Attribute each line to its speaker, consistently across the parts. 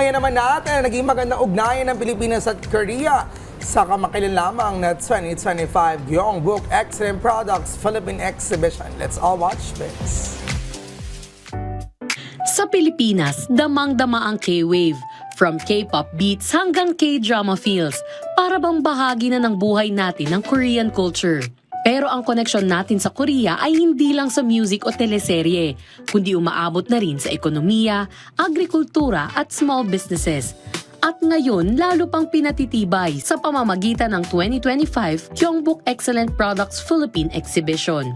Speaker 1: ngayon naman natin, naging magandang ugnayan ng Pilipinas at Korea sa kamakailan lamang na 2025 Gyeongbuk Excellent Products Philippine Exhibition. Let's all watch this.
Speaker 2: Sa Pilipinas, damang-dama ang K-Wave. From K-pop beats hanggang K-drama feels, para bang bahagi na ng buhay natin ng Korean culture. Pero ang koneksyon natin sa Korea ay hindi lang sa music o teleserye, kundi umaabot na rin sa ekonomiya, agrikultura at small businesses. At ngayon, lalo pang pinatitibay sa pamamagitan ng 2025 Gyeongbuk Excellent Products Philippine Exhibition.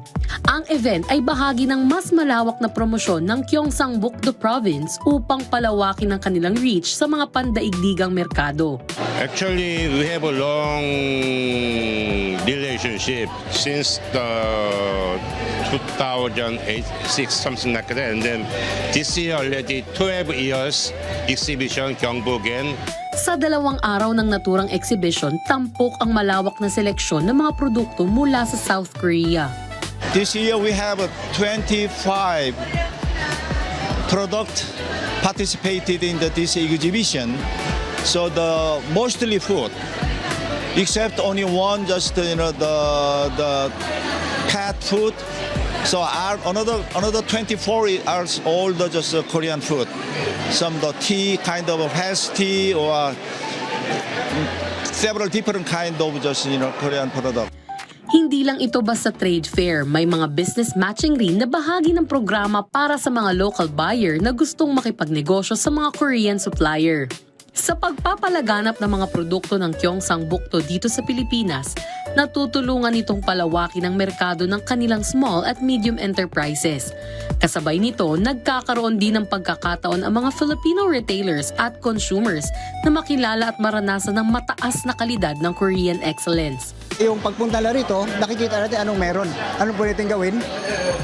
Speaker 2: Ang event ay bahagi ng mas malawak na promosyon ng Gyeongsangbuk the Province upang palawakin ang kanilang reach sa mga pandaigdigang merkado.
Speaker 3: Actually, we have a long relationship since the 2008, 6, something like that. And then this year already 12 years exhibition Gyeongbukgen.
Speaker 2: Sa dalawang araw ng naturang exhibition, tampok ang malawak na seleksyon ng mga produkto mula sa South Korea.
Speaker 4: This year we have uh, 25 product participated in the, this exhibition. So the mostly food, except only one just you know the the pet food. So our, another another 24 are all the just uh, Korean food. Some the tea kind of fast tea or several different kind of just you know Korean product.
Speaker 2: Hindi lang ito basta trade fair, may mga business matching rin na bahagi ng programa para sa mga local buyer na gustong makipagnegosyo sa mga Korean supplier. Sa pagpapalaganap ng mga produkto ng Gyeongsang Bukto dito sa Pilipinas, natutulungan itong palawakin ang merkado ng kanilang small at medium enterprises. Kasabay nito, nagkakaroon din ng pagkakataon ang mga Filipino retailers at consumers na makilala at maranasan ng mataas na kalidad ng Korean excellence.
Speaker 5: Yung pagpunta na rito, nakikita natin anong meron. Anong pwede natin gawin.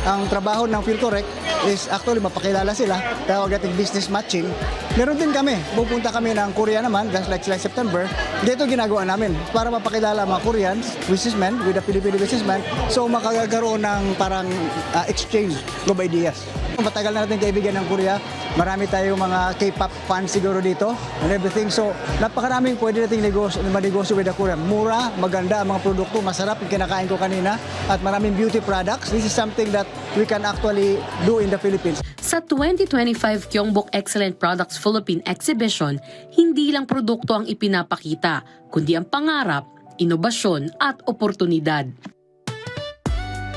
Speaker 5: Ang trabaho ng Feel Correct is actually mapakilala sila. Tawag natin business matching. Meron din kami. Pupunta kami ng Korea naman, that's like last September. Dito ginagawa namin para mapakilala mga Koreans, businessmen with the Filipino businessmen. So makakagaroon ng parang uh, exchange of ideas. Matagal na natin kaibigan ng Korea. Marami tayong mga K-pop fans siguro dito and everything. So, napakaraming pwede nating negosyo, manegosyo with the Korean. Mura, maganda ang mga produkto, masarap yung kinakain ko kanina at maraming beauty products. This is something that we can actually do in the Philippines.
Speaker 2: Sa 2025 Gyeongbuk Excellent Products Philippine Exhibition, hindi lang produkto ang ipinapakita, kundi ang pangarap, inobasyon at oportunidad.